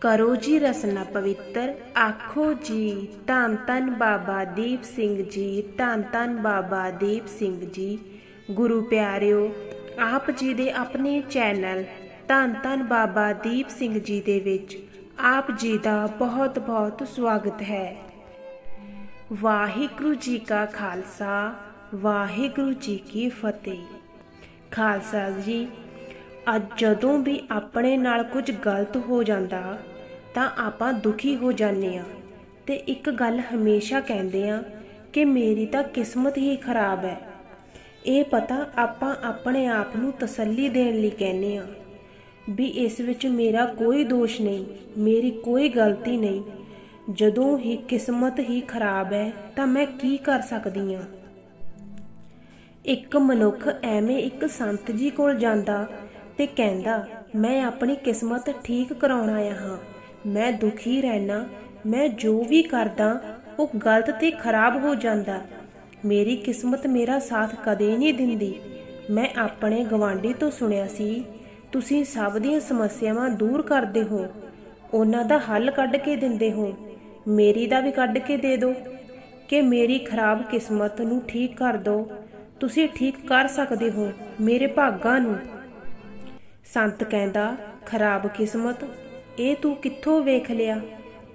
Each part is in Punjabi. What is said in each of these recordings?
ਕਰੋ ਜੀ ਰਸਨਾ ਪਵਿੱਤਰ, ਆਖੋ ਜੀ, ਧੰਨ ਧੰਨ ਬਾਬਾ ਦੀਪ ਸਿੰਘ ਜੀ, ਧੰਨ ਧੰਨ ਬਾਬਾ ਦੀਪ ਸਿੰਘ ਜੀ। ਗੁਰੂ ਪਿਆਰਿਓ, ਆਪ ਜੀ ਦੇ ਆਪਣੇ ਚੈਨਲ ਧੰਨ ਧੰਨ ਬਾਬਾ ਦੀਪ ਸਿੰਘ ਜੀ ਦੇ ਵਿੱਚ ਆਪ ਜੀ ਦਾ ਬਹੁਤ ਬਹੁਤ ਸਵਾਗਤ ਹੈ। ਵਾਹਿਗੁਰੂ ਜੀ ਕਾ ਖਾਲਸਾ, ਵਾਹਿਗੁਰੂ ਜੀ ਕੀ ਫਤਿਹ। ਖਾਲਸਾ ਜੀ ਅੱਜ ਜਦੋਂ ਵੀ ਆਪਣੇ ਨਾਲ ਕੁਝ ਗਲਤ ਹੋ ਜਾਂਦਾ, ਤਾਂ ਆਪਾਂ ਦੁਖੀ ਹੋ ਜਾਂਦੇ ਆ ਤੇ ਇੱਕ ਗੱਲ ਹਮੇਸ਼ਾ ਕਹਿੰਦੇ ਆ ਕਿ ਮੇਰੀ ਤਾਂ ਕਿਸਮਤ ਹੀ ਖਰਾਬ ਹੈ। ਇਹ ਪਤਾ ਆਪਾਂ ਆਪਣੇ ਆਪ ਨੂੰ ਤਸੱਲੀ ਦੇਣ ਲਈ ਕਹਿੰਦੇ ਆ ਵੀ ਇਸ ਵਿੱਚ ਮੇਰਾ ਕੋਈ ਦੋਸ਼ ਨਹੀਂ, ਮੇਰੀ ਕੋਈ ਗਲਤੀ ਨਹੀਂ। ਜਦੋਂ ਹੀ ਕਿਸਮਤ ਹੀ ਖਰਾਬ ਹੈ, ਤਾਂ ਮੈਂ ਕੀ ਕਰ ਸਕਦੀ ਆ ਇੱਕ ਮਨੁੱਖ ਐਵੇਂ ਇੱਕ ਸੰਤ ਜੀ ਕੋਲ ਜਾਂਦਾ ਤੇ ਕਹਿੰਦਾ, ਮੈਂ ਆਪਣੀ ਕਿਸਮਤ ਠੀਕ ਕਰਾਉਣ ਆਇਆ ਹਾਂ। ਮੈਂ ਦੁਖੀ ਰਹਿਣਾ ਮੈਂ ਜੋ ਵੀ ਕਰਦਾ, ਉਹ ਗਲਤ ਤੇ ਖਰਾਬ ਹੋ ਜਾਂਦਾ। ਮੇਰੀ ਕਿਸਮਤ ਮੇਰਾ ਸਾਥ ਕਦੇ ਨਹੀਂ ਦਿੰਦੀ। ਮੈਂ ਆਪਣੇ ਗਵਾਂਢੀ ਤੋਂ ਸੁਣਿਆ ਸੀ, ਤੁਸੀਂ ਸਭ ਦੀਆਂ ਸਮੱਸਿਆਵਾਂ ਦੂਰ ਕਰਦੇ ਹੋ। ਉਹਨਾਂ ਦਾ ਹੱਲ ਕੱਢ ਕੇ ਦਿੰਦੇ ਹੋ। ਮੇਰੀ ਦਾ ਵੀ ਕੱਢ ਕੇ ਦੇ ਦਿਓ। ਕਿ ਮੇਰੀ ਖਰਾਬ ਕਿਸਮਤ ਨੂੰ ਠੀਕ ਕਰ ਦਿਓ। ਤੁਸੀਂ ਠੀਕ ਕਰ ਸਕਦੇ ਹੋ ਮੇਰੇ ਭਾਗਾਂ ਨੂੰ। ਸੰਤ ਕਹਿੰਦਾ, ਖਰਾਬ ਕਿਸਮਤ, ਇਹ ਤੂੰ ਕਿੱਥੋਂ ਵੇਖ ਲਿਆ?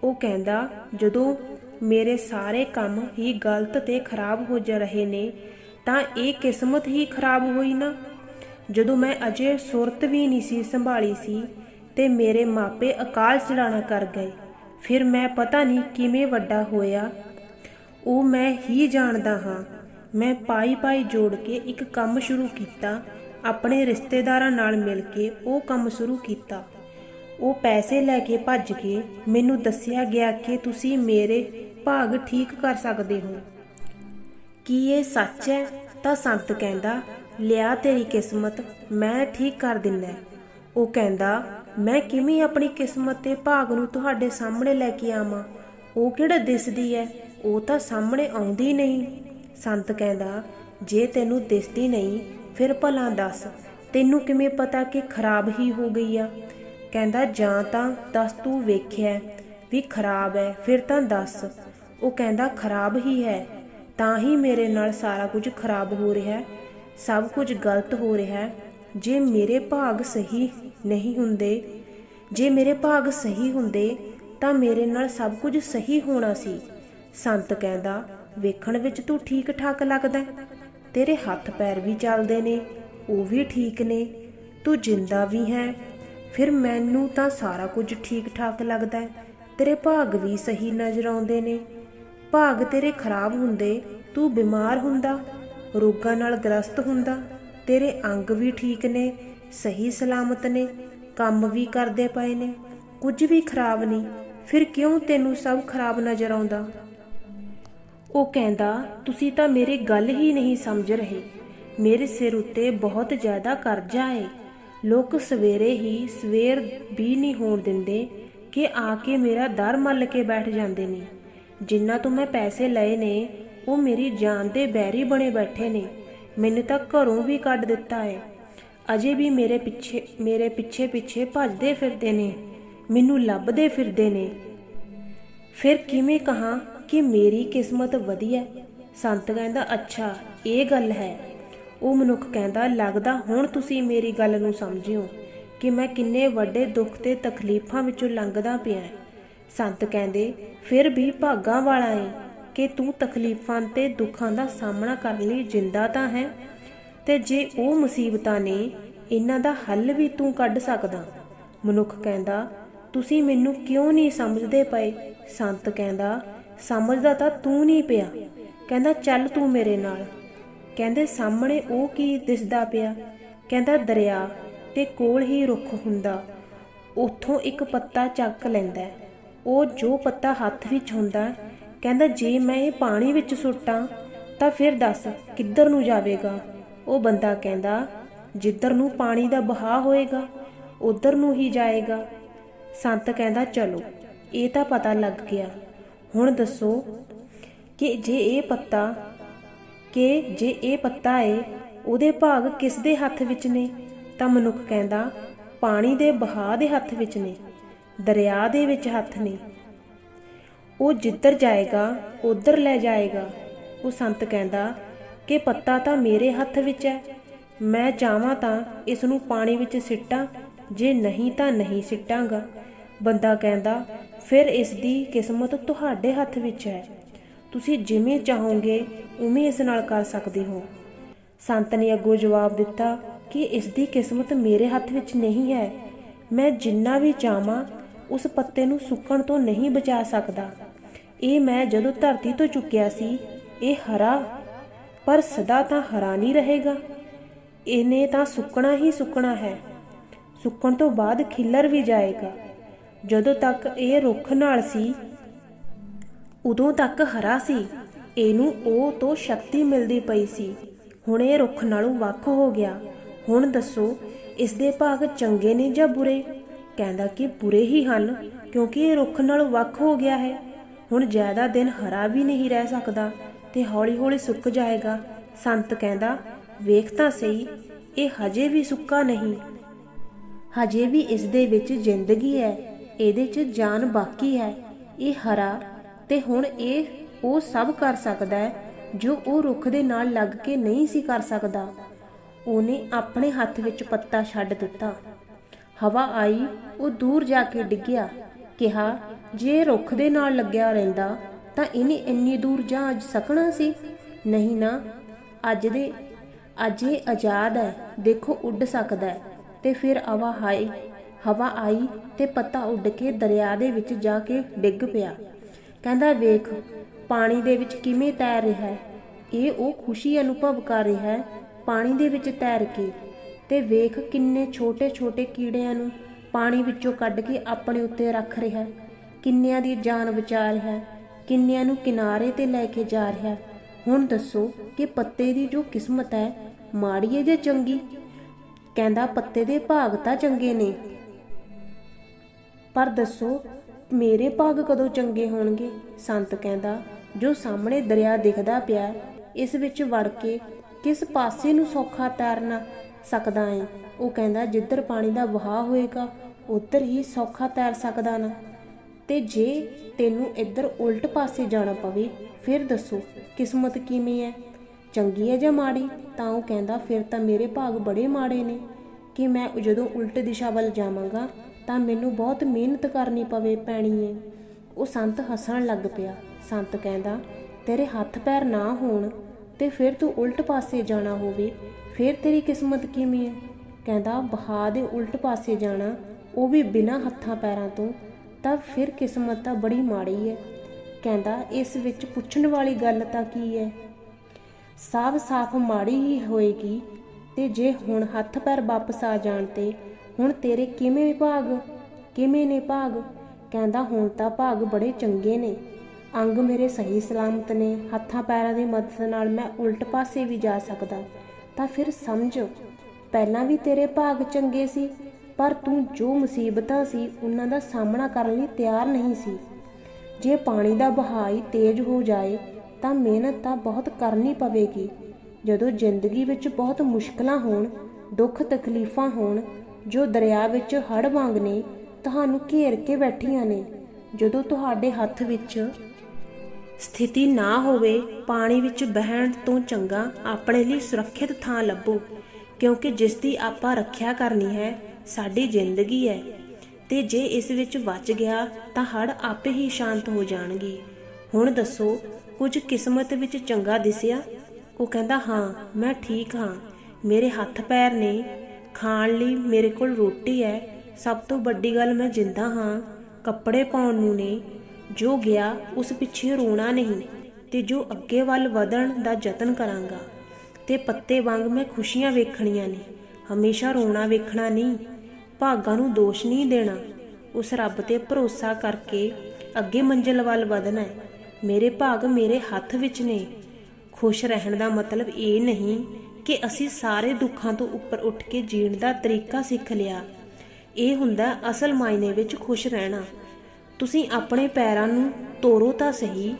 ਉਹ ਕਹਿੰਦਾ, ਜਦੋਂ ਮੇਰੇ ਸਾਰੇ ਕੰਮ ਹੀ ਗਲਤ ਤੇ ਖਰਾਬ ਹੋ ਜਾ ਰਹੇ ਨੇ, ਤਾਂ ਇਹ ਕਿਸਮਤ ਹੀ ਖਰਾਬ ਹੋਈ ਨਾ? ਜਦੋਂ ਮੈਂ ਅਜੇ ਸੁਰਤ ਵੀ ਨਹੀਂ ਸੀ ਸੰਭਾਲੀ ਸੀ ਤੇ ਮੇਰੇ ਮਾਪੇ ਅਕਾਲ ਚੜਾਣਾ ਕਰ ਗਏ, ਫਿਰ ਮੈਂ ਪਤਾ ਨਹੀਂ ਕਿਵੇਂ ਵੱਡਾ ਹੋਇਆ। ਉਹ ਮੈਂ ਹੀ ਜਾਣਦਾ ਹਾਂ, ਮੈਂ ਪਾਈ ਪਾਈ ਜੋੜ ਕੇ ਇੱਕ ਕੰਮ ਸ਼ੁਰੂ ਕੀਤਾ ਆਪਣੇ ਰਿਸ਼ਤੇਦਾਰਾਂ ਨਾਲ ਮਿਲ ਕੇ ਉਹ ਕੰਮ ਸ਼ੁਰੂ ਕੀਤਾ। ਉਹ ਪੈਸੇ ਲੈ ਕੇ ਭੱਜ ਕੇ ਮੈਨੂੰ ਦੱਸਿਆ ਗਿਆ ਕਿ ਤੁਸੀਂ ਮੇਰੇ ਭਾਗ ਠੀਕ ਕਰ ਸਕਦੇ ਹੋ। ਕੀ ਇਹ ਸੱਚ ਹੈ? ਤਾਂ ਸੰਤ ਕਹਿੰਦਾ, ਲਿਆ ਤੇਰੀ ਕਿਸਮਤ, ਮੈਂ ਠੀਕ ਕਰ ਦਿੰਨਾ ਉਹ ਕਹਿੰਦਾ, ਮੈਂ ਕਿਵੇਂ ਆਪਣੀ ਕਿਸਮਤ ਤੇ ਭਾਗ ਨੂੰ ਤੁਹਾਡੇ ਸਾਹਮਣੇ ਲੈ ਕੇ ਆਵਾਂ? ਉਹ ਕਿਹੜਾ ਦਿਸਦੀ ਹੈ? ਉਹ ਤਾਂ ਸਾਹਮਣੇ ਆਉਂਦੀ ਨਹੀਂ। ਸੰਤ ਕਹਿੰਦਾ, ਜੇ ਤੈਨੂੰ ਦਿਸਦੀ ਨਹੀਂ ਫਿਰ ਭਲਾ ਦੱਸ, ਤੈਨੂੰ ਕਿਵੇਂ ਪਤਾ ਕਿ ਖਰਾਬ ਹੀ ਹੋ ਗਈ ਆ? ਕਹਿੰਦਾ, ਜਾਂ ਤਾਂ ਦੱਸ ਤੂੰ ਵੇਖਿਆ ਵੀ ਖਰਾਬ ਹੈ ਫਿਰ ਤਾਂ ਦੱਸ। ਉਹ ਕਹਿੰਦਾ, ਖਰਾਬ ਹੀ ਹੈ, ਤਾਂ ਹੀ ਮੇਰੇ ਨਾਲ ਸਾਰਾ ਕੁਝ ਖਰਾਬ ਹੋ ਰਿਹਾ ਹੈ, ਸਭ ਕੁਝ ਗਲਤ ਹੋ ਰਿਹਾ ਹੈ। ਜੇ ਮੇਰੇ ਭਾਗ ਸਹੀ ਨਹੀਂ ਹੁੰਦੇ, ਜੇ ਮੇਰੇ ਭਾਗ ਸਹੀ ਹੁੰਦੇ, ਤਾਂ ਮੇਰੇ ਨਾਲ ਸਭ ਕੁਝ ਸਹੀ ਹੋਣਾ ਸੀ, ਸੰਤ ਕਹਿੰਦਾ। ਵੇਖਣ ਵਿੱਚ ਤੂੰ ਠੀਕ ਠਾਕ ਲੱਗਦਾ ਤੇਰੇ ਹੱਥ ਪੈਰ ਵੀ ਚੱਲਦੇ ਨੇ, ਉਹ ਵੀ ਠੀਕ ਨੇ, ਤੂੰ ਜਿੰਦਾ ਵੀ ਹੈ ਫਿਰ ਮੈਨੂੰ ਤਾਂ ਸਾਰਾ ਕੁਝ ਠੀਕ ਠਾਕ ਲੱਗਦਾ ਹੈ। ਤੇਰੇ ਭਾਗ ਵੀ ਸਹੀ ਨਜ਼ਰ ਆਉਂਦੇ ਨੇ ਭਾਗ ਤੇਰੇ ਖਰਾਬ ਹੁੰਦੇ, ਤੂੰ ਬਿਮਾਰ ਹੁੰਦਾ, ਰੋਗਾਂ ਨਾਲ ਗ੍ਰਸਤ ਹੁੰਦਾ, ਤੇਰੇ ਅੰਗ ਵੀ ਠੀਕ ਨੇ, ਸਹੀ ਸਲਾਮਤ ਨੇ, ਕੰਮ ਵੀ ਕਰਦੇ ਪਏ ਨੇ, ਕੁਝ ਵੀ ਖਰਾਬ ਨਹੀਂ, ਫਿਰ ਕਿਉਂ ਤੈਨੂੰ ਸਭ ਖਰਾਬ ਨਜ਼ਰ ਆਉਂਦਾ ਉਹ ਕਹਿੰਦਾ, ਤੁਸੀਂ ਤਾਂ ਮੇਰੀ ਗੱਲ ਹੀ ਨਹੀਂ ਸਮਝ ਰਹੇ। ਮੇਰੇ ਸਿਰ ਉੱਤੇ ਬਹੁਤ ਜ਼ਿਆਦਾ ਕਰਜ਼ਾ ਹੈ ਲੋਕ ਸਵੇਰੇ ਹੀ ਸਵੇਰ ਵੀ ਨਹੀਂ ਹੋਣ ਦਿੰਦੇ ਕਿ ਆ ਕੇ ਮੇਰਾ ਦਰ ਮੱਲ ਕੇ ਬੈਠ ਜਾਂਦੇ ਨੇ। ਜਿੰਨਾ ਤੋਂ ਮੈਂ ਪੈਸੇ ਲਏ ਨੇ, ਉਹ ਮੇਰੀ ਜਾਨ ਦੇ ਬੈਰੀ ਬਣੇ ਬੈਠੇ ਨੇ। ਮੈਨੂੰ ਤਾਂ ਘਰੋਂ ਵੀ ਕੱਢ ਦਿੱਤਾ ਹੈ ਅਜੇ ਵੀ ਮੇਰੇ ਪਿੱਛੇ ਮੇਰੇ ਪਿੱਛੇ ਪਿੱਛੇ ਭੱਜਦੇ ਫਿਰਦੇ ਨੇ। ਮੈਨੂੰ ਲੱਭਦੇ ਫਿਰਦੇ ਨੇ। ਫਿਰ ਕਿਵੇਂ ਕਹਾਂ ਕਿ ਮੇਰੀ ਕਿਸਮਤ ਵਧੀਆ ਸੰਤ ਕਹਿੰਦਾ, ਅੱਛਾ, ਇਹ ਗੱਲ ਹੈ। ਉਹ ਮਨੁੱਖ ਕਹਿੰਦਾ, ਲੱਗਦਾ ਹੁਣ ਤੁਸੀਂ ਮੇਰੀ ਗੱਲ ਨੂੰ ਸਮਝਿਓ ਕਿ ਮੈਂ ਕਿੰਨੇ ਵੱਡੇ ਦੁੱਖ ਤੇ ਤਕਲੀਫਾਂ ਵਿੱਚੋਂ ਲੰਘਦਾ ਪਿਆ ਸੰਤ ਕਹਿੰਦੇ, ਫਿਰ ਵੀ ਭਾਗਾਂ ਵਾਲਾ ਏ ਕਿ ਤੂੰ ਤਕਲੀਫਾਂ ਤੇ ਦੁੱਖਾਂ ਦਾ ਸਾਹਮਣਾ ਕਰਨ ਲਈ ਜਿੰਦਾ ਤਾਂ ਹੈ। ਤੇ ਜੇ ਉਹ ਮੁਸੀਬਤਾਂ ਨੇ, ਇਹਨਾਂ ਦਾ ਹੱਲ ਵੀ ਤੂੰ ਕੱਢ ਸਕਦਾ। ਮਨੁੱਖ ਕਹਿੰਦਾ, ਤੁਸੀਂ ਮੈਨੂੰ ਕਿਉਂ ਨਹੀਂ ਸਮਝਦੇ ਪਏ? ਸੰਤ ਕਹਿੰਦਾ ਸਮਝਦਾ ਤਾਂ ਤੂੰ ਨਹੀਂ ਪਿਆ। ਕਹਿੰਦਾ, ਚੱਲ ਤੂੰ ਮੇਰੇ ਨਾਲ। ਕਹਿੰਦੇ, ਸਾਹਮਣੇ ਉਹ ਕੀ ਦਿਸਦਾ ਪਿਆ? ਕਹਿੰਦਾ, ਦਰਿਆ ਤੇ ਕੋਲ ਹੀ ਰੁੱਖ ਹੁੰਦਾ। ਉੱਥੋਂ ਇੱਕ ਪੱਤਾ ਚੱਕ ਲੈਂਦਾ। ਉਹ ਜੋ ਪੱਤਾ ਹੱਥ ਵਿੱਚ ਹੁੰਦਾ, ਕਹਿੰਦਾ, ਜੇ ਮੈਂ ਇਹ ਪਾਣੀ ਵਿੱਚ ਸੁੱਟਾਂ, ਤਾਂ ਫਿਰ ਦੱਸ ਕਿੱਧਰ ਨੂੰ ਜਾਵੇਗਾ? ਉਹ ਬੰਦਾ ਕਹਿੰਦਾ, ਜਿੱਧਰ ਨੂੰ ਪਾਣੀ ਦਾ ਬਹਾਅ ਹੋਏਗਾ, ਉਧਰ ਨੂੰ ਹੀ ਜਾਏਗਾ। ਸੰਤ ਕਹਿੰਦਾ, ਚਲੋ, ਇਹ ਤਾਂ ਪਤਾ ਲੱਗ ਗਿਆ। ਹੁਣ ਦੱਸੋ ਕਿ ਜੇ ਇਹ ਪੱਤਾ, ਕਿ ਜੇ ਇਹ ਪੱਤਾ ਏ, ਉਹਦੇ ਭਾਗ ਕਿਸ ਦੇ ਹੱਥ ਵਿੱਚ ਨੇ? ਤਾਂ ਮਨੁੱਖ ਕਹਿੰਦਾ, ਪਾਣੀ ਦੇ ਬਹਾਅ ਦੇ ਹੱਥ ਵਿੱਚ ਨੇ, ਦਰਿਆ ਦੇ ਵਿੱਚ ਹੱਥ ਨੇ। ਉਹ ਜਿੱਧਰ ਜਾਏਗਾ, ਉਧਰ ਲੈ ਜਾਏਗਾ। ਉਹ ਸੰਤ ਕਹਿੰਦਾ, ਕਿ ਪੱਤਾ ਤਾਂ ਮੇਰੇ ਹੱਥ ਵਿੱਚ ਹੈ ਮੈਂ ਚਾਹਾਂ ਤਾਂ ਇਸ ਨੂੰ ਪਾਣੀ ਵਿੱਚ ਸਿੱਟਾਂ, ਜੇ ਨਹੀਂ ਤਾਂ ਨਹੀਂ ਸਿੱਟਾਂਗਾ। ਬੰਦਾ ਕਹਿੰਦਾ, ਫਿਰ ਇਸ ਦੀ ਕਿਸਮਤ ਤੁਹਾਡੇ ਹੱਥ ਵਿੱਚ ਹੈ। ਤੁਸੀਂ ਜਿਵੇਂ ਚਾਹੋਗੇ, ਉਵੇਂ ਇਸ ਨਾਲ ਕਰ ਸਕਦੇ ਹੋ। ਸੰਤ ਨੇ ਅੱਗੋਂ ਜਵਾਬ ਦਿੱਤਾ ਕਿ ਇਸ ਦੀ ਕਿਸਮਤ ਮੇਰੇ ਹੱਥ ਵਿੱਚ ਨਹੀਂ ਹੈ। ਮੈਂ ਜਿੰਨਾ ਵੀ ਚਾਹਾਂ, ਉਸ ਪੱਤੇ ਨੂੰ ਸੁੱਕਣ ਤੋਂ ਨਹੀਂ ਬਚਾ ਸਕਦਾ। ਇਹ ਮੈਂ ਜਦੋਂ ਧਰਤੀ ਤੋਂ ਚੁੱਕਿਆ ਸੀ, ਇਹ ਹਰਾ, ਪਰ ਸਦਾ ਤਾਂ ਹਰਾ ਨਹੀਂ ਰਹੇਗਾ। ਇਹਨੇ ਤਾਂ ਸੁੱਕਣਾ ਹੀ ਸੁੱਕਣਾ ਹੈ। ਸੁੱਕਣ ਤੋਂ ਬਾਅਦ ਖਿੱਲਰ ਵੀ ਜਾਏਗਾ। ਜਦੋਂ ਤੱਕ ਇਹ ਰੁੱਖ ਨਾਲ ਸੀ, ਉਦੋਂ ਤੱਕ ਹਰਾ ਸੀ। ਇਹਨੂੰ ਉਹ ਤੋਂ ਸ਼ਕਤੀ ਮਿਲਦੀ ਪਈ ਸੀ। ਹੁਣ ਇਹ ਰੁੱਖ ਨਾਲੋਂ ਵੱਖ ਹੋ ਗਿਆ। ਹੁਣ ਦੱਸੋ, ਇਸ ਦੇ ਭਾਗ ਚੰਗੇ ਨੇ ਜਾਂ ਬੁਰੇ? ਕਹਿੰਦਾ ਕਿ ਬੁਰੇ ਹੀ ਹਨ, ਕਿਉਂਕਿ ਇਹ ਰੁੱਖ ਨਾਲੋਂ ਵੱਖ ਹੋ ਗਿਆ ਹੈ। ਹੁਣ ਜ਼ਿਆਦਾ ਦਿਨ ਹਰਾ ਵੀ ਨਹੀਂ ਰਹਿ ਸਕਦਾ ਤੇ ਹੌਲੀ-ਹੌਲੀ ਸੁੱਕ ਜਾਏਗਾ। ਸੰਤ ਕਹਿੰਦਾ, ਵੇਖ ਤਾਂ ਸਹੀ, ਇਹ ਹਜੇ ਵੀ ਸੁੱਕਾ ਨਹੀਂ। ਹਜੇ ਵੀ ਇਸ ਦੇ ਵਿੱਚ ਜ਼ਿੰਦਗੀ ਹੈ। ਇਹਦੇ 'ਚ ਜਾਨ ਬਾਕੀ ਹੈ। ਇਹ ਹਰਾ ਤੇ ਹੁਣ ਇਹ, ਉਹ ਸਭ ਕਰ ਸਕਦਾ ਹੈ, ਜੋ ਉਹ ਰੁੱਖ ਦੇ ਨਾਲ ਲੱਗ ਕੇ ਨਹੀਂ ਸੀ ਕਰ ਸਕਦਾ। ਉਹਨੇ ਆਪਣੇ ਹੱਥ ਵਿੱਚ ਪੱਤਾ ਛੱਡ ਦਿੱਤਾ। ਹਵਾ ਆਈ, ਉਹ ਦੂਰ ਜਾ ਕੇ ਡਿੱਗਿਆ, ਕਿਹਾ, ਜੇ ਰੁੱਖ ਦੇ ਨਾਲ ਲੱਗਿਆ ਰਹਿੰਦਾ, ਤਾਂ ਇਹਨੇ ਇੰਨੀ ਦੂਰ ਜਾ ਅੱਜ ਸਕਣਾ ਸੀ? ਨਹੀਂ ਨਾ, ਅੱਜ ਦੇ, ਅੱਜ ਇਹ ਆਜ਼ਾਦ ਹੈ, ਦੇਖੋ ਉੱਡ ਸਕਦਾ ਤੇ ਫਿਰ ਆਵਾ ਹਾਈ ਹਵਾ ਆਈ ਤੇ ਪੱਤਾ ਉੱਡ ਕੇ ਦਰਿਆ ਦੇ ਵਿੱਚ ਜਾ ਕੇ ਡਿੱਗ ਪਿਆ। ਕਹਿੰਦਾ, ਵੇਖ, ਪਾਣੀ ਦੇ ਵਿੱਚ ਕਿਵੇਂ ਤੈਰ ਰਿਹਾ ਹੈ? ਇਹ ਉਹ ਖੁਸ਼ੀ ਅਨੁਭਵ ਕਰ ਰਿਹਾ ਹੈ, ਪਾਣੀ ਦੇ ਵਿੱਚ ਤੈਰ ਕੇ। ਤੇ ਵੇਖ ਕਿੰਨੇ ਛੋਟੇ-ਛੋਟੇ ਕੀੜਿਆਂ ਨੂੰ ਪਾਣੀ ਵਿੱਚੋਂ ਕੱਢ ਕੇ ਆਪਣੇ ਉੱਤੇ ਰੱਖ ਰਿਹਾ ਹੈ। ਕਿੰਨਿਆਂ ਦੀ ਜਾਨ ਬਚਾ ਰਿਹਾ ਹੈ, ਕਿੰਨਿਆਂ ਨੂੰ ਕਿਨਾਰੇ ਤੇ ਲੈ ਕੇ ਜਾ ਰਿਹਾ ਹੈ। ਹੁਣ ਦੱਸੋ ਕਿ ਪੱਤੇ ਦੀ ਜੋ ਕਿਸਮਤ ਹੈ, ਮਾੜੀ ਹੈ ਜਾਂ ਚੰਗੀ? ਕਹਿੰਦਾ, ਪੱਤੇ ਦੇ ਭਾਗ ਤਾਂ ਚੰਗੇ ਨੇ ਪਰ ਦੱਸੋ, ਮੇਰੇ ਭਾਗ ਕਦੋਂ ਚੰਗੇ ਹੋਣਗੇ? ਸੰਤ ਕਹਿੰਦਾ, ਜੋ ਸਾਹਮਣੇ ਦਰਿਆ ਦਿਖਦਾ ਪਿਆ, ਇਸ ਵਿੱਚ ਵੜ ਕੇ ਕਿਸ ਪਾਸੇ ਨੂੰ ਸੌਖਾ ਤੈਰਨਾ ਸਕਦਾ ਏ? ਉਹ ਕਹਿੰਦਾ, ਜਿੱਧਰ ਪਾਣੀ ਦਾ ਵਹਾਅ ਹੋਏਗਾ, ਉੱਧਰ ਹੀ ਸੌਖਾ ਤੈਰ ਸਕਦਾ ਨਾ। ਤੇ ਜੇ ਤੈਨੂੰ ਇੱਧਰ ਉਲਟ ਪਾਸੇ ਜਾਣਾ ਪਵੇ, ਫਿਰ ਦੱਸੋ, ਕਿਸਮਤ ਕਿਵੇਂ ਹੈ ਚੰਗੀ ਹੈ ਜਾਂ ਮਾੜੀ? ਤਾਂ ਉਹ ਕਹਿੰਦਾ, ਫਿਰ ਤਾਂ ਮੇਰੇ ਭਾਗ ਬੜੇ ਮਾੜੇ ਨੇ। ਕਿ ਮੈਂ ਜਦੋਂ ਉਲਟ ਦਿਸ਼ਾ ਵੱਲ ਜਾਵਾਂਗਾ ਤਾਂ ਮੈਨੂੰ ਬਹੁਤ ਮਿਹਨਤ ਕਰਨੀ ਪਵੇ ਪੈਣੀ ਏ। ਉਹ ਸੰਤ ਹੱਸਣ ਲੱਗ ਪਿਆ। ਸੰਤ ਕਹਿੰਦਾ, ਤੇਰੇ ਹੱਥ ਪੈਰ ਨਾ ਹੋਣ ਤੇ ਫਿਰ ਤੂੰ ਉਲਟ ਪਾਸੇ ਜਾਣਾ ਹੋਵੇ, ਫਿਰ ਤੇਰੀ ਕਿਸਮਤ ਕਿਵੇਂ ਹੈ ਕਹਿੰਦਾ, ਬਹਾ ਦੇ ਉਲਟ ਪਾਸੇ ਜਾਣਾ, ਉਹ ਵੀ ਬਿਨਾਂ ਹੱਥਾਂ ਪੈਰਾਂ ਤੋਂ, ਤਾਂ ਫਿਰ ਕਿਸਮਤ ਤਾਂ ਬੜੀ ਮਾੜੀ ਹੈ ਕਹਿੰਦਾ, ਇਸ ਵਿੱਚ ਪੁੱਛਣ ਵਾਲੀ ਗੱਲ ਤਾਂ ਕੀ ਹੈ ਸਾਫ਼ ਸਾਫ਼ ਮਾੜੀ ਹੀ ਹੋਏਗੀ ਤੇ ਜੇ ਹੁਣ ਹੱਥ ਪੈਰ ਵਾਪਸ ਆ ਜਾਣ ਤੇ ਹੁਣ ਤੇਰੇ ਕਿਵੇਂ ਭਾਗ? ਕਿਵੇਂ ਨੇ ਭਾਗ? ਕਹਿੰਦਾ, ਹੁਣ ਤਾਂ ਭਾਗ ਬੜੇ ਚੰਗੇ ਨੇ। ਅੰਗ ਮੇਰੇ ਸਹੀ ਸਲਾਮਤ ਨੇ। ਹੱਥਾਂ ਪੈਰਾਂ ਦੀ ਮਦਦ ਨਾਲ ਮੈਂ ਉਲਟ ਪਾਸੇ ਵੀ ਜਾ ਸਕਦਾ। ਤਾਂ ਫਿਰ ਸਮਝ, ਪਹਿਲਾਂ ਵੀ ਤੇਰੇ ਭਾਗ ਚੰਗੇ ਸੀ, ਪਰ ਤੂੰ ਜੋ ਮੁਸੀਬਤਾਂ ਸੀ, ਉਹਨਾਂ ਦਾ ਸਾਹਮਣਾ ਕਰਨ ਲਈ ਤਿਆਰ ਨਹੀਂ ਸੀ। ਜੇ ਪਾਣੀ ਦਾ ਬਹਾਈ ਤੇਜ਼ ਹੋ ਜਾਏ, ਤਾਂ ਮਿਹਨਤ ਤਾਂ ਬਹੁਤ ਕਰਨੀ ਪਵੇਗੀ। ਜਦੋਂ ਜ਼ਿੰਦਗੀ ਵਿੱਚ ਬਹੁਤ ਮੁਸ਼ਕਲਾਂ ਹੋਣ, ਦੁੱਖ ਤਕਲੀਫਾਂ ਹੋਣ ਜੋ ਦਰਿਆ ਵਿੱਚ ਹੜ ਵਾਂਗ ਨੇ, ਤੁਹਾਨੂੰ ਘੇਰ ਕੇ ਬੈਠੀਆਂ ਨੇ। ਜਦੋਂ ਤੁਹਾਡੇ ਹੱਥ ਵਿੱਚ ਸਥਿਤੀ ਨਾ ਹੋਵੇ, ਪਾਣੀ ਵਿੱਚ ਬਹਿਣ ਤੋਂ ਚੰਗਾ ਆਪਣੇ ਲਈ ਸੁਰੱਖਿਅਤ ਥਾਂ ਲੱਭੋ, ਕਿਉਂਕਿ ਜਿਸ ਦੀ ਆਪਾਂ ਰੱਖਿਆ ਕਰਨੀ ਹੈ, ਸਾਡੀ ਜ਼ਿੰਦਗੀ ਹੈ। ਤੇ ਜੇ ਇਸ ਵਿੱਚ ਵੱਜ ਗਿਆ, ਤਾਂ ਹੜ ਆਪੇ ਹੀ ਸ਼ਾਂਤ ਹੋ ਜਾਣਗੇ। ਹੁਣ ਦੱਸੋ, ਕੁਝ ਕਿਸਮਤ ਵਿੱਚ ਚੰਗਾ ਦਿਸਿਆ? ਉਹ ਕਹਿੰਦਾ, ਹਾਂ, ਮੈਂ ਠੀਕ ਹਾਂ। ਮੇਰੇ ਹੱਥ ਪੈਰ ਨੇ ਖਾਣ ਲਈ ਮੇਰੇ ਕੋਲ ਰੋਟੀ ਹੈ। ਸਭ ਤੋਂ ਵੱਡੀ ਗੱਲ ਮੈਂ ਜਿੰਦਾ ਹਾਂ। ਕੱਪੜੇ ਪਾਉਣ ਨੂੰ ਨੇ। ਜੋ ਗਿਆ, ਉਸ ਪਿੱਛੇ ਰੋਣਾ ਨਹੀਂ। ਤੇ ਜੋ ਅੱਗੇ ਵੱਲ ਵਧਣ ਦਾ ਯਤਨ ਕਰਾਂਗਾ। ਤੇ ਪੱਤੇ ਵਾਂਗ ਮੈਂ ਖੁਸ਼ੀਆਂ ਵੇਖਣੀਆਂ ਨੇ। ਹਮੇਸ਼ਾ ਰੋਣਾ ਵੇਖਣਾ ਨਹੀਂ। ਭਾਗਾਂ ਨੂੰ ਦੋਸ਼ ਨਹੀਂ ਦੇਣਾ। ਉਸ ਰੱਬ ਤੇ ਭਰੋਸਾ ਕਰਕੇ ਅੱਗੇ ਮੰਜ਼ਿਲ ਵੱਲ ਵਧਣਾ ਹੈ। ਮੇਰੇ ਭਾਗ ਮੇਰੇ ਹੱਥ ਵਿੱਚ ਨੇ। ਖੁਸ਼ ਰਹਿਣ ਦਾ ਮਤਲਬ ਇਹ ਨਹੀਂ ਕਿ ਅਸੀਂ ਸਾਰੇ ਦੁੱਖਾਂ ਤੋਂ ਉੱਪਰ ਉੱਠ ਕੇ ਜੀਣ ਦਾ ਤਰੀਕਾ ਸਿੱਖ ਲਿਆ। ਇਹ ਹੁੰਦਾ ਅਸਲ ਮਾਇਨੇ ਵਿੱਚ ਖੁਸ਼ ਰਹਿਣਾ। ਤੁਸੀਂ ਆਪਣੇ ਪੈਰਾਂ ਨੂੰ ਤੋਰੋ ਤਾਂ ਸਹੀ,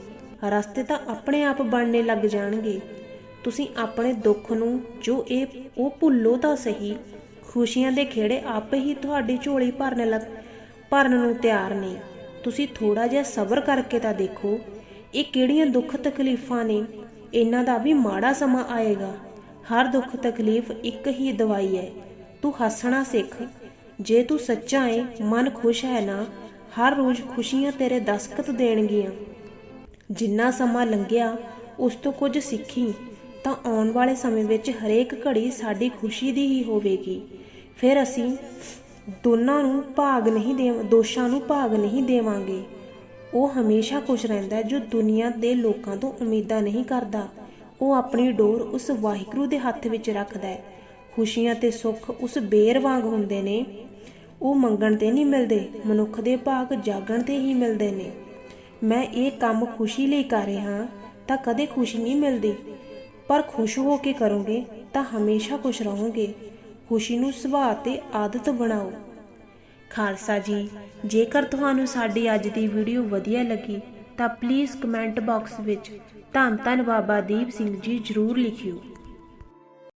ਰਸਤੇ ਤਾਂ ਆਪਣੇ ਆਪ ਬਣਨੇ ਲੱਗ ਜਾਣਗੇ। ਤੁਸੀਂ ਆਪਣੇ ਦੁੱਖ ਨੂੰ ਜੋ ਇਹ, ਉਹ ਭੁੱਲੋ ਤਾਂ ਸਹੀ, ਖੁਸ਼ੀਆਂ ਦੇ ਖੇੜੇ ਆਪੇ ਹੀ ਤੁਹਾਡੀ ਝੋਲੀ ਭਰਨ ਲੱਗ, ਭਰਨ ਨੂੰ ਤਿਆਰ ਨੇ। ਤੁਸੀਂ ਥੋੜਾ ਜਿਹਾ ਸਬਰ ਕਰਕੇ ਤਾਂ ਦੇਖੋ, ਇਹ ਕਿਹੜੀਆਂ ਦੁੱਖ ਤਕਲੀਫਾਂ ਨੇ, ਇਹਨਾਂ ਦਾ ਵੀ ਮਾੜਾ ਸਮਾਂ ਆਏਗਾ। ਹਰ ਦੁੱਖ ਤਕਲੀਫ ਇੱਕ ਹੀ ਦਵਾਈ ਹੈ। ਤੂੰ ਹੱਸਣਾ ਸਿੱਖ। ਜੇ ਤੂੰ ਸੱਚਾ ਏ, ਮਨ ਖੁਸ਼ ਹੈ ਨਾ, ਹਰ ਰੋਜ਼ ਖੁਸ਼ੀਆਂ ਤੇਰੇ ਦਸਕਤ ਦੇਣਗੀਆਂ। ਜਿੰਨਾ ਸਮਾਂ ਲੰਘਿਆ, ਉਸ ਤੋਂ ਕੁਝ ਸਿੱਖੀ, ਤਾਂ ਆਉਣ ਵਾਲੇ ਸਮੇਂ ਵਿੱਚ ਹਰੇਕ ਘੜੀ ਸਾਡੀ ਖੁਸ਼ੀ ਦੀ ਹੀ ਹੋਵੇਗੀ। ਫਿਰ ਅਸੀਂ ਦੋਨਾਂ ਨੂੰ ਭਾਗ ਨਹੀਂ ਦੇ, ਦੋਸ਼ਾਂ ਨੂੰ ਭਾਗ ਨਹੀਂ ਦੇਵਾਂਗੇ। ਉਹ ਹਮੇਸ਼ਾ ਖੁਸ਼ ਰਹਿੰਦਾ ਜੋ ਦੁਨੀਆ ਦੇ ਲੋਕਾਂ ਤੋਂ ਉਮੀਦਾਂ ਨਹੀਂ ਕਰਦਾ। ਉਹ ਆਪਣੀ ਡੋਰ ਉਸ ਵਾਹਿਗੁਰੂ ਦੇ ਹੱਥ ਵਿੱਚ ਰੱਖਦਾ ਹੈ। ਖੁਸ਼ੀਆਂ ਤੇ ਸੁੱਖ ਉਸ ਬੇਰ ਵਾਂਗ ਹੁੰਦੇ ਨੇ। ਉਹ ਮੰਗਣ ਤੇ ਨਹੀਂ ਮਿਲਦੇ, ਮਨੁੱਖ ਦੇ ਭਾਗ ਜਾਗਣ ਤੇ ਹੀ ਮਿਲਦੇ ਨੇ। ਮੈਂ ਇਹ ਕੰਮ ਖੁਸ਼ੀ ਲਈ ਕਰ ਰਿਹਾ ਤਾਂ ਕਦੇ ਖੁਸ਼ੀ ਨਹੀਂ ਮਿਲਦੀ। ਪਰ ਖੁਸ਼ ਹੋ ਕੇ ਕਰੋਗੇ, ਤਾਂ ਹਮੇਸ਼ਾ ਖੁਸ਼ ਰਹੋਗੇ। ਖੁਸ਼ੀ ਨੂੰ ਸੁਭਾਅ ਤੇ ਆਦਤ ਬਣਾਓ। ਖਾਲਸਾ ਜੀ, ਜੇਕਰ ਤੁਹਾਨੂੰ ਸਾਡੀ ਅੱਜ ਦੀ ਵੀਡੀਓ ਵਧੀਆ ਲੱਗੀ, ਤਾਂ ਪਲੀਜ਼ ਕਮੈਂਟ ਬਾਕਸ ਵਿੱਚ ਧੰਨ ਧੰਨ ਬਾਬਾ ਦੀਪ ਸਿੰਘ ਜੀ ਜ਼ਰੂਰ ਲਿਖਿਓ।